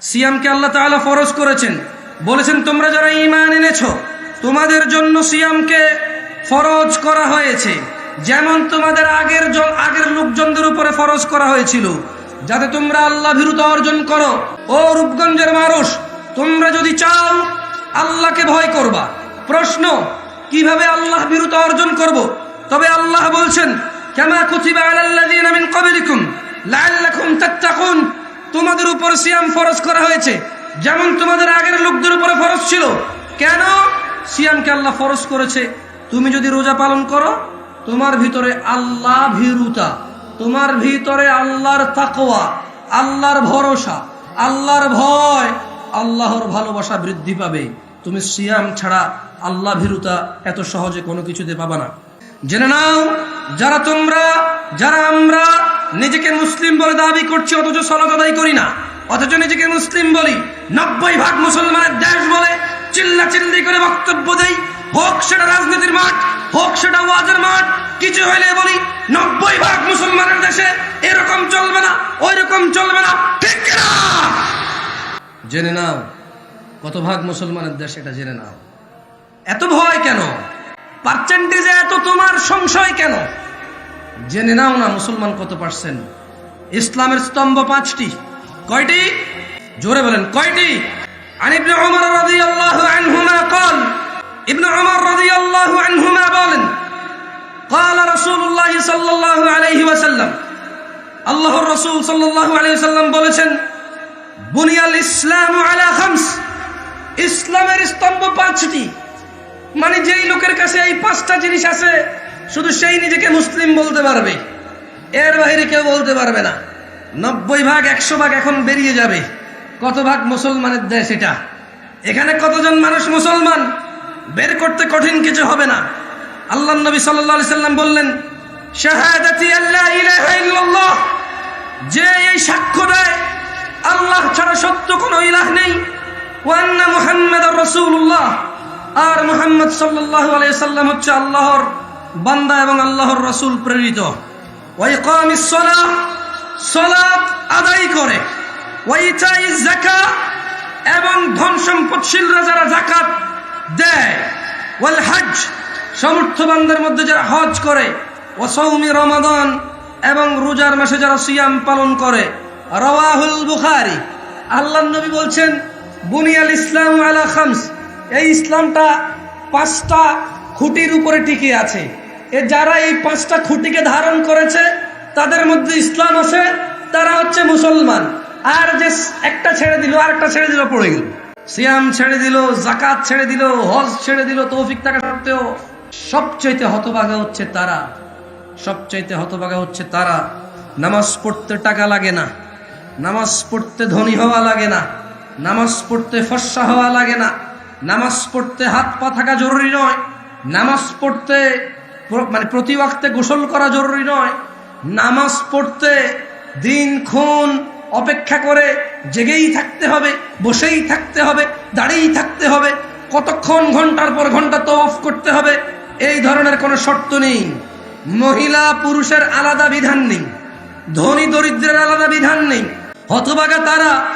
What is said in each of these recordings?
সিয়ামকে আল্লাহ তাআলা ফরজ করেছেন। বলেছেন, তোমরা যারা ঈমান এনেছ, তোমাদের জন্য সিয়ামকে ফরজ করা হয়েছে। যেমন তোমাদের আগের আগের লোকজনদের উপরে ফরজ করা হয়েছিল। যাতে তোমরা আল্লাহ ভীরুতা অর্জন করো। ও রূপগঞ্জের মানুষ, তোমরা যদি চাও আল্লাহকে ভয় করবা। প্রশ্ন, কীভাবে আল্লাহ বিরুদ্ধ অর্জন করব? তবে আল্লাহ বলছেন, কেমা কুতিবা আলাল্লাযীনা মিন ক্বাবলিকুম লাআল্লাকুম তাত্তাকুন। তোমাদের উপর সিয়াম ফরজ করা হয়েছে। যেমন তোমাদের আগের লোকদের উপরে ফরজ ছিল। কেন? সিয়ামকে আল্লাহ ফরজ করেছে। তুমি যদি রোজা পালন করো, তোমার ভিতরে আল্লাহ ভীরুতা। তোমার ভিতরে আল্লাহর তাকোয়া আল্লাহর ভরসা, আল্লাহর ভয়, আল্লাহর ভালোবাসা বৃদ্ধি পাবে। তুমি সিয়াম ছাড়া আল্লাহ ভীরুতা এত সহজে কোনো কিছুতে পাবা না। জেনে নাও, যারা তোমরা, যারা আমরা নিজেকে মুসলিম বলে দাবি করছি, অথচ সলাত আদায় করি না, অথচ নিজেকে মুসলিম বলি, নব্বই ভাগ মুসলমানের দেশ বলে চিল্লা চিল্লি করে বক্তব্য দেই, হোক সেটা রাজনীতির মাঠ, হোক সেটা ওয়াজের মাঠ, কিছু হইলে বলি, নব্বই ভাগ মুসলমানের দেশে এরকম চলবে না ওই রকম চলবে না, ঠিক না জেনে নাও, কত ভাগ মুসলমানের দেশ এটা জেনে নাও। এত ভয় কেন? পার্সেন্টেজে এত তোমার সংশয় কেন জেনে নাও না মুসলমান কত পার্সেন্ট ইসলামের স্তম্ভ পাঁচটি কয়টি জোরে বলেন কয়টি عن ابن عمر رضي الله عنهما قال ابن عمر رضي الله عنهما বলেন قال رسول الله صلى الله عليه وسلم আল্লাহর রাসূল সাল্লাল্লাহু আলাইহি ওয়াসাল্লাম বলেছেন বুনিয়াল ইসলাম আলা খামস ইসলামের স্তম্ভ পাঁচটি মানে যেই লোকের কাছে এই পাঁচটা জিনিস আছে, শুধু সেই নিজেকে মুসলিম বলতে পারবে। এর বাইরে কেউ বলতে পারবে না। নব্বই ভাগ, একশো ভাগ এখন বেরিয়ে যাবে। কত ভাগ মুসলমানের দেশ এটা? এখানে কতজন মানুষ মুসলমান? বের করতে কঠিন কিছু হবে না। আল্লাহ নবী সাল্লাল্লাহু সাল্লাম বললেন যে এই সাক্ষ্য দেয়, আল্লাহ ছাড়া সত্য কোনো ইলাহ নেই। ওয়ান্না মুহাম্মদ রসুল্লাহ আর মোহাম্মদ আলাইহি সাল্লাম হচ্ছে আল্লাহর বান্দা এবং আল্লাহর রসুল প্রেরিত। ওই সালাহ, সালাত আদায় করে। এবং ধন সম্পদশীলরা যারা জাকাত দেয়। ওয়াল হজ সমর্থবানদের মধ্যে যারা হজ করে। ও সৌমি রমাদান এবং রোজার মাসে যারা সিয়াম পালন করে। রওয়াহুল বুখারি আল্লাহ নবী বলছেন, বুনিয়াল ইসলাম আলা খামস। এই ইসলামটা পাঁচটা খুঁটির উপরে টিকে আছে। এ যারা এই পাঁচটা খুঁটিকে ধারণ করেছে, তাদের মধ্যে ইসলাম আছে, তারা হচ্ছে মুসলমান। আর যে একটা ছেড়ে দিল, আর একটা ছেড়ে দিল, পড়ে গেল। সিয়াম ছেড়ে দিল, জাকাত ছেড়ে দিল, হজ ছেড়ে দিল, তৌফিক থাকা সত্ত্বেও সবচাইতে হতভাগা হচ্ছে তারা। সবচাইতে হতভাগা হচ্ছে তারা। নামাজ পড়তে টাকা লাগে না। নামাজ পড়তে ধনী হওয়া লাগে না। নামাজ পড়তে ফর্সা হওয়া লাগে না। নামাজ পড়তে হাত পা থাকা জরুরি নয়। নামাজ পড়তে মানে প্রতি ওয়াক্তে গোসল করা জরুরি নয়। নামাজ পড়তে দিন, খুন অপেক্ষা করে জেগেই থাকতে হবে, বসেই থাকতে হবে, দাঁড়িয়েই থাকতে হবে, কতক্ষণ ঘণ্টার পর ঘণ্টা তো অফ করতে হবে, এই ধরনের কোনো শর্ত নেই। মহিলা পুরুষের আলাদা বিধান নেই। ধনী দরিদ্রের আলাদা বিধান নেই। হতভাগা তারা,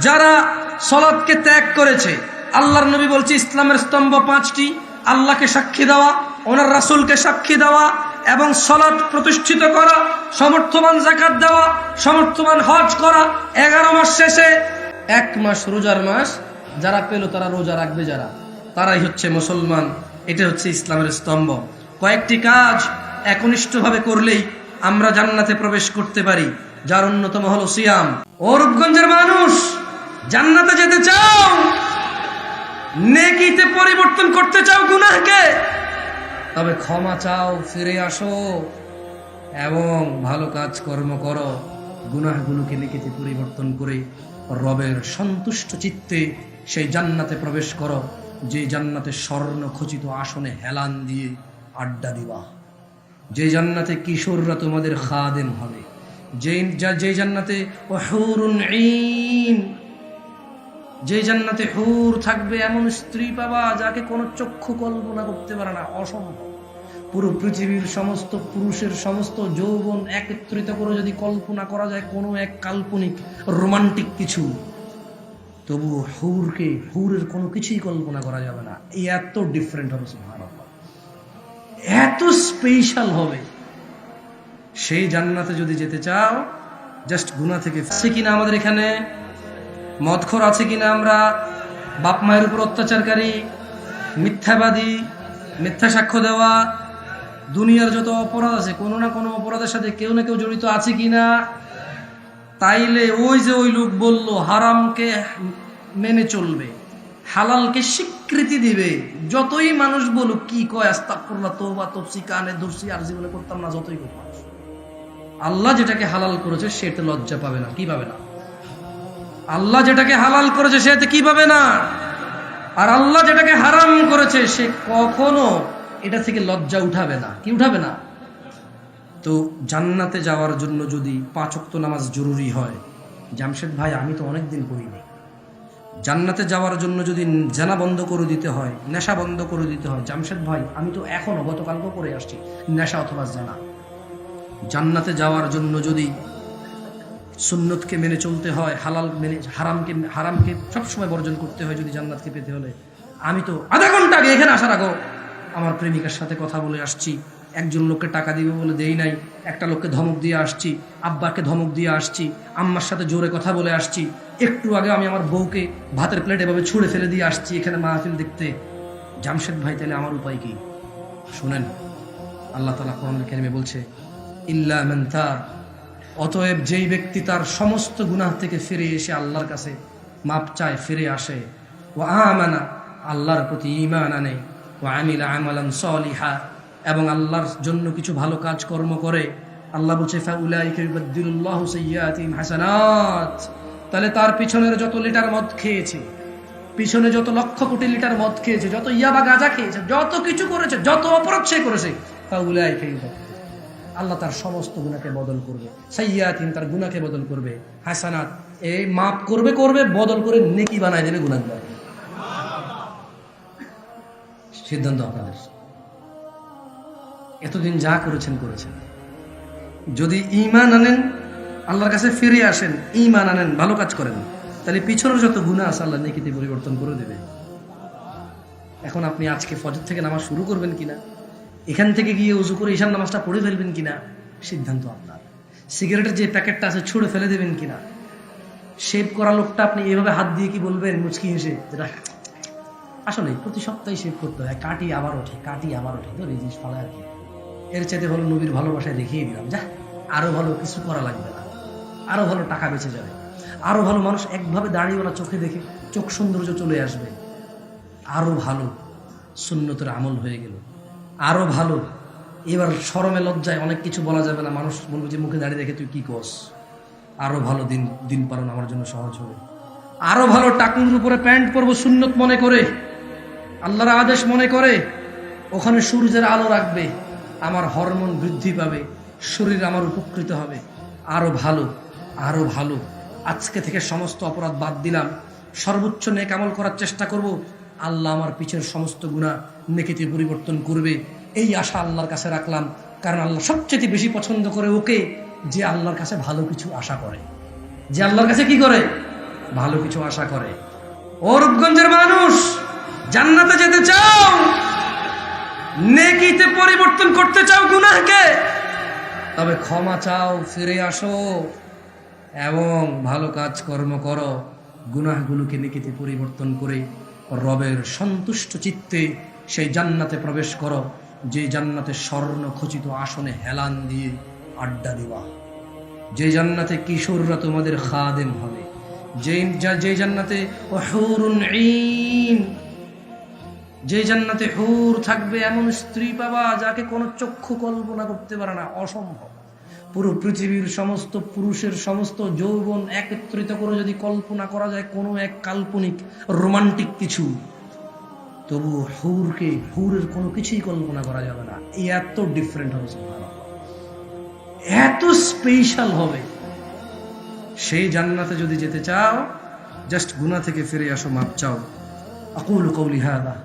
যারা সলাদকে ত্যাগ করেছে আল্লাহর নবী বলছে, ইসলামের স্তম্ভ পাঁচটি। আল্লাহকে সাক্ষী দেওয়া, ওনার রাসুলকে সাক্ষী দেওয়া, এবং সলাদ প্রতিষ্ঠিত করা সমর্থবান জাকাত দেওয়া সমর্থবান হজ করা, এগারো মাস শেষে। এক মাস রোজার মাস, যারা পেল তারা রোজা রাখবে যারা। তারাই হচ্ছে মুসলমান। এটা হচ্ছে ইসলামের স্তম্ভ। কয়েকটি কাজ একনিষ্ঠভাবে করলেই আমরা জান্নাতে প্রবেশ করতে পারি, যার অন্যতম হলো সিয়াম। ও রূপগঞ্জের মানুষ, জান্নাতে যেতে চাও? নেকিতে পরিবর্তন করতে চাও গুনাহকে? তবে ক্ষমা চাও, ফিরে আসো এবং ভালো কাজ কর্ম করো। গুনাহগুলোকে নেকিতে পরিবর্তন করে রবের সন্তুষ্ট চিত্তে সেই জান্নাতে প্রবেশ করো, যে জান্নাতে স্বর্ণ খচিত আসনে হেলান দিয়ে আড্ডা দিবা। যে জান্নাতে কিশোররা তোমাদের খাদেম হবে। যে যে জান্নাতে হুরুন ঈন যে জান্নাতে হুর থাকবে এমন স্ত্রী পাবা যাকে কোনো চক্ষু কল্পনা করতে পারে না, অসম্ভব। পুরো পৃথিবীর সমস্ত পুরুষের সমস্ত যৌবন একত্রিত করে যদি কল্পনা করা যায়, কোনো এক কাল্পনিক, রোমান্টিক কিছু তবু হুরকে, হুরের কোনো কিছুই কল্পনা করা যাবে না। এত ডিফারেন্ট হবে। এত স্পেশাল হবে। সেই জান্নাতে যদি যেতে চাও জাস্ট গুণা থেকে কিনা আমাদের এখানে। মদখর আছে কিনা আমরা বাপ মায়ের উপর অত্যাচারকারী, মিথ্যাবাদী, মিথ্যা সাক্ষ্য দেওয়া, দুনিয়ার যত অপরাধ আছে, কোনো না কোনো অপরাধের সাথে কেউ না কেউ জড়িত আছে কিনা, তাইলে ওই যে ওই লোক বলল, হারামকে মেনে চলবে, হালালকে স্বীকৃতি দিবে, যতই মানুষ বলুক, কি কয় আস্তাক করলা তো বা তপসি কানে দর্শি আর জীবনে করতাম না, যতই করতাম আল্লাহ যেটাকে হালাল করেছে, সেটা লজ্জা পাবে না, কি পাবে না? আল্লাহ যেটাকে হালাল করেছে সেটা কি পাবে না? আর আল্লাহ যেটাকে হারাম করেছে সে কখনো এটা থেকে লজ্জা উঠাবে না। কি উঠাবে না? তো জান্নাতে যাওয়ার জন্য যদি পাঁচ ওয়াক্ত নামাজ জরুরি হয়, জামশেদ ভাই, আমি তো অনেকদিন পড়িনি জান্নাতে যাওয়ার জন্য যদি জানা বন্ধ করে দিতে হয়, নেশা বন্ধ করে দিতে হয়, জামশেদ ভাই, আমি তো এখনও গতকালকেও করে আসছি, নেশা অথবা জানা। জান্নাতে যাওয়ার জন্য যদি সুন্নতকে মেনে চলতে হয়, হালাল মেনে, হারামকে হারামকে সবসময় বর্জন করতে হয় যদি জান্নাতকে পেতে হলে। আমি তো আধা ঘণ্টা আগে এখানে আসার আগেও আমার প্রেমিকার সাথে কথা বলে আসছি। একজন লোককে টাকা দিবে বলে দেই নাই, একটা লোককে ধমক দিয়ে আসছি আব্বাকে ধমক দিয়ে আসছি, আম্মার সাথে জোরে কথা বলে আসছি। একটু আগে আমি আমার বউকে ভাতের প্লেট এভাবে ছুঁড়ে ফেলে দিয়ে আসছি এখানে মাহফিল দেখতে। জামশেদ ভাই, তাহলে আমার উপায় কি? শুনেন, আল্লাহ তালা কোরআন কেরিমে বলছে, ইল্লা মান তাব অতএব যেই ব্যক্তি তার সমস্ত গুনাহ থেকে ফিরে এসে আল্লাহর কাছে মাপ চায়, ফিরে আসে। ও আমানা, আল্লাহর প্রতি ঈমান আনে। ও আমিলা আমালান সলিহা, এবং আল্লাহর জন্য কিছু ভালো কাজ কর্ম করে। আল্লাহ বলছে, ফাউলাইকা ইউবাদদিলুল্লাহু সাইয়্যাতিহিম হাসানাত। তাহলে তার পিছনের যত লিটার মদ খেয়েছে, পিছনে যত লক্ষ কোটি লিটার মদ খেয়েছে, যত ইয়াবা গাঁজা খেয়েছে, যত কিছু করেছে, যত অপরাধ সে করেছে, ফাউলাইকা ইউবাদদিলুল্লাহু আল্লাহ তার সমস্ত গুণাকে বদল করবে। সাইয়াতিন তার গুণাকে বদল করবে। হাসানাত এই মাপ করবে করবে, বদল করে নেকি বানায় দেবে গুণাগুলো সিদ্ধান্ত আপনাদের। এতদিন যা করেছেন করেছেন। যদি ইমান আনেন, আল্লাহর কাছে ফিরে আসেন ইমান আনেন, ভালো কাজ করেন, তাহলে পিছনের যত গুণা আছে আল্লাহ নেকিতে পরিবর্তন করে দেবে। এখন আপনি আজকে ফজর থেকে নামাজ শুরু করবেন কিনা? এখান থেকে গিয়ে উজু করে ঈশান নামাজটা পড়ে ফেলবেন কিনা? সিদ্ধান্ত আপনার। সিগারেটের যে প্যাকেটটা আছে, ছুঁড়ে ফেলে দেবেন কিনা? শেভ করা লোকটা আপনি এভাবে হাত দিয়ে কি বলবেন? মুচকি হেসে। যেটা আসলে প্রতি সপ্তাহে শেভ করতে হয়। কাটি আবার ওঠে, কাটি আবার ওঠে। তো এই জিনিস ফালে আর কি। এর চাইতে ভালো নবীর ভালোবাসায় দেখিয়ে দিলাম। যা, আরও ভালো কিছু করা লাগবে না। আরও ভালো টাকা বেঁচে যাবে। আরও ভালো মানুষ একভাবে দাঁড়িয়েওয়ালা চোখে দেখে চোখ সৌন্দর্য চলে আসবে। আরও ভালো সুন্নতের আমল হয়ে গেল। আরও ভালো। এবার সরমে লজ্জায় অনেক কিছু বলা যাবে না। মানুষ বলবে যে মুখে দাঁড়িয়ে দেখে তুই কি কস আরও ভালো দিন দিন পালন আমার জন্য সহজ হবে। আরও ভালো টাকুর উপরে প্যান্ট পরবো সুন্নত মনে করে। আল্লাহর আদেশ মনে করে। ওখানে সূর্যের আলো রাখবে। আমার হরমোন বৃদ্ধি পাবে। শরীর আমার উপকৃত হবে। আরও ভালো আরও ভালো। আজকে থেকে সমস্ত অপরাধ বাদ দিলাম। সর্বোচ্চ নেক আমল করার চেষ্টা করব। আল্লাহ আমার পিছের সমস্ত গুণা নেকিতে পরিবর্তন করবে। এই আশা আল্লাহর কাছে রাখলাম, কারণ আল্লাহ সবচেয়ে বেশি পছন্দ করে ওকে যে আল্লাহর কাছে ভালো কিছু আশা করে। যে আল্লাহর কাছে কি করে? ভালো কিছু আশা করে। ও রূপগঞ্জের মানুষ, জান্নাতে যেতে চাও? নেকিতে পরিবর্তন করতে চাও গুনাহকে? তবে ক্ষমা চাও, ফিরে আসো এবং ভালো কাজ কর্ম করো। গুনাহগুলোকে নেকিতে পরিবর্তন করে রবের সন্তুষ্ট চিত্তে সেই জান্নাতে প্রবেশ করো, যে জান্নাতে স্বর্ণ খচিত আসনে হেলান দিয়ে আড্ডা দেওয়া যে জান্নাতে কিশোররা তোমাদের খাদেম হবে। যে যে জান্নাতে যে জান্নাতে হুর থাকবে এমন স্ত্রী পাবা যাকে কোনো চক্ষু কল্পনা করতে পারে না, অসম্ভব। পুরো পৃথিবীর সমস্ত পুরুষের সমস্ত যৌবন একত্রিত করে যদি কল্পনা করা যায় কোনো এক কাল্পনিক রোমান্টিক কিছু তবু হুরকে হুরের কোনো কিছুই কল্পনা করা যাবে না এই এত ডিফারেন্ট হবে সুবহানাল্লাহ। এত স্পেশাল হবে সেই জান্নাতে যদি যেতে চাও জাস্ট গুনাহ থেকে ফিরে আসো মাপ চাও أقول قولي هذا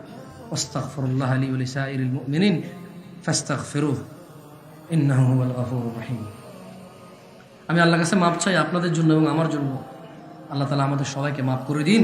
واستغفر الله لي ولسائر المؤمنين فاستغفروه আমি আল্লাহ কাছে মাপ চাই আপনাদের জন্য এবং আমার জন্য। আল্লাহ তালা আমাদের সবাইকে মাফ করে দিন।